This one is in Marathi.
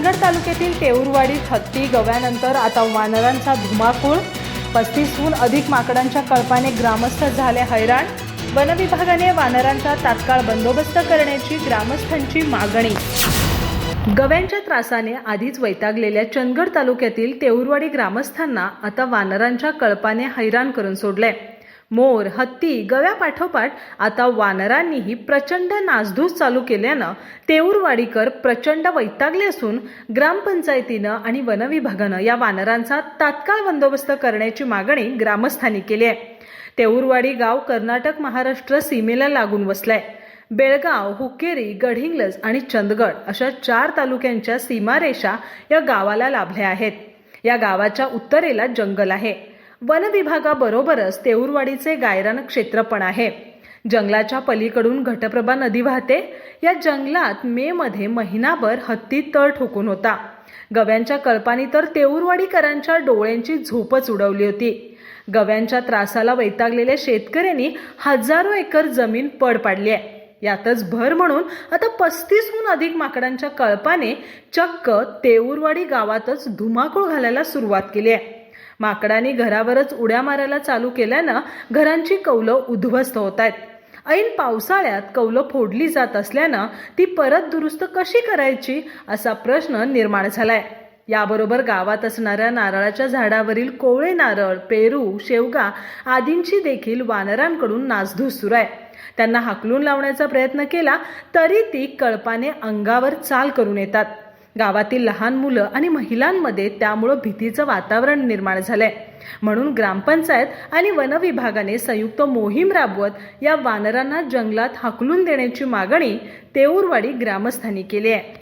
चंदगड तालुक्यातील तेऊरवाडीत हत्ती गव्यानंतर आता वानरांचा धुमाकूळ. पस्तीसहून अधिक माकडांच्या कळपाने ग्रामस्थ झाले हैराण. वनविभागाने वानरांचा तात्काळ बंदोबस्त करण्याची ग्रामस्थांची मागणी. गव्यांच्या त्रासाने आधीच वैतागलेल्या चंदगड तालुक्यातील तेऊरवाडी ग्रामस्थांना आता वानरांच्या कळपाने हैराण करून सोडले मोर हत्ती गव्यापाठोपाठ आता वानरांनीही प्रचंड नासधूस चालू केल्यानं तेऊरवाडीकर प्रचंड वैतागले असून ग्रामपंचायतीनं आणि वनविभागानं या वानरांचा तात्काळ बंदोबस्त करण्याची मागणी ग्रामस्थांनी केली आहे. तेऊरवाडी गाव कर्नाटक महाराष्ट्र सीमेला लागून वसलंय. बेळगाव हुक्केरी गडहिंग्लज आणि चंदगड अशा चार तालुक्यांच्या सीमारेषा या गावाला लाभल्या आहेत. या गावाच्या उत्तरेला जंगल आहे. वन विभागाबरोबरच तेऊरवाडीचे गायरान क्षेत्र पण आहे. जंगलाच्या पलीकडून घटप्रभा नदी वाहते. या जंगलात मे मध्ये महिनाभर हत्ती तळ ठोकून होता. गव्यांच्या कळपानी तर तेऊरवाडीकरांच्या डोळ्यांची झोपच उडवली होती. गव्यांच्या त्रासाला वैतागलेल्या शेतकऱ्यांनी हजारो एकर जमीन पड पाडली आहे. यातच भर म्हणून आता पस्तीसहून अधिक माकडांच्या कळपाने चक्क तेऊरवाडी गावातच धुमाकूळ घालायला सुरुवात केली आहे. माकडांनी घरावरच उड्या मारायला चालू केल्यानं घरांची कौलं उद्ध्वस्त होत आहेत ऐन पावसाळ्यात कौलं फोडली जात असल्यानं ती परत दुरुस्त कशी करायची असा प्रश्न निर्माण झालाय. याबरोबर गावात असणाऱ्या नारळाच्या झाडावरील कोवळे नारळ पेरू शेवगा आदींची देखील वानरांकडून नासधूस सुरू आहे. त्यांना हाकलून लावण्याचा प्रयत्न केला तरी ती कळपाने अंगावर चाल करून येतात. गावातील लहान मुलं आणि महिलांमध्ये त्यामुळं भीतीचं वातावरण निर्माण झालंय. म्हणून ग्रामपंचायत आणि वनविभागाने संयुक्त मोहीम राबवत या वानरांना जंगलात हाकलून देण्याची मागणी तेऊरवाडी ग्रामस्थांनी केली आहे.